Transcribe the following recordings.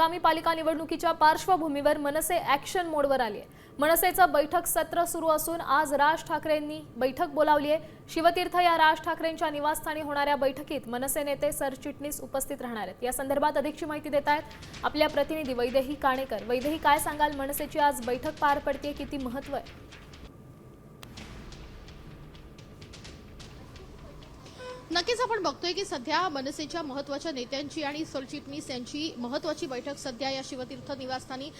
आगामी पालिका निवडणुकीच्या पार्श्वभूमीवर मनसे ॲक्शन मोडवर आली आहे मनसेचं बैठक सत्र सुरू असून आज राज ठाकरेंनी बैठक बोलावली आहे शिवतीर्थ या राज ठाकरेंच्या निवासस्थानी होणाऱ्या बैठकीत मनसे नेते सरचिटणीस उपस्थित राहणार आहेत. या संदर्भात अधिकची माहिती देत आहेत आपल्या प्रतिनिधी वैदेही काणेकर. वैदेही काय सांगाल? मनसेची आज बैठक पार पडते किती महत्त्व आहे? नक्कीच आपण बघतोय की सध्या मनसेच्या महत्त्वाच्या नेत्यांची आणि सरचिटणीस यांची महत्वाची बैठक सध्या या शिवतीर्थ निवासस्थानी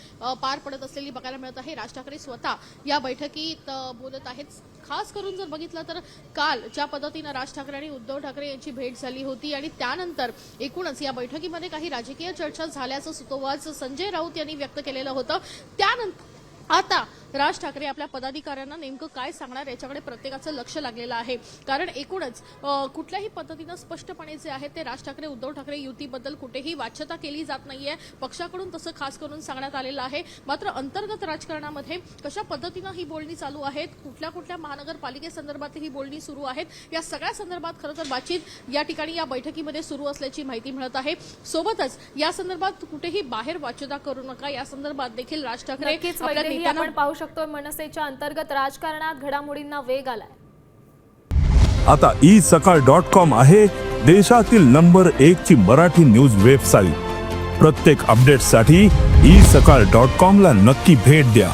पार पडत असलेली बघायला मिळत आहे. राज ठाकरे स्वतः या बैठकीत बोलत आहेत. खास करून जर बघितलं तर काल ज्या पद्धतीनं राज ठाकरे आणि उद्धव ठाकरे यांची भेट झाली होती आणि त्यानंतर एकूणच या बैठकीमध्ये काही राजकीय चर्चा झाल्याचं सुतोवाच संजय राऊत यांनी व्यक्त केलेलं होतं. त्यानंतर आता राज ठाकरे आपल्या पदाधिकाऱ्यांना नेमकं काय सांगणार याच्याकडे प्रत्येकाचं लक्ष लागलेलं आहे. कारण एकूणच कुठल्याही पद्धतीनं स्पष्टपणे जे आहे ते राज ठाकरे उद्धव ठाकरे युतीबद्दल कुठेही वाच्यता केली जात नाहीये. पक्षाकडून तसं खास करून सांगण्यात आलेलं आहे. मात्र अंतर्गत राजकारणामध्ये कशा पद्धतीनं ही बोलणी चालू आहेत कुठल्या कुठल्या महानगरपालिकेसंदर्भात ही बोलणी सुरू आहेत या सगळ्या संदर्भात खरं तर बातचीत या ठिकाणी या बैठकीमध्ये सुरू असल्याची माहिती मिळत आहे. सोबतच या संदर्भात कुठेही बाहेर वाच्यता करू नका. या संदर्भात देखील राज ठाकरे आपण पाहू शकतोय मनसेच्या अंतर्गत राजकारणात घडामोडींना वेग आलाय. आता ई सकाळ डॉट कॉम आहे देशातील नंबर एक ची मराठी न्यूज वेबसाईट. प्रत्येक अपडेटसाठी ई सकाळ डॉट कॉम ला नक्की भेट द्या.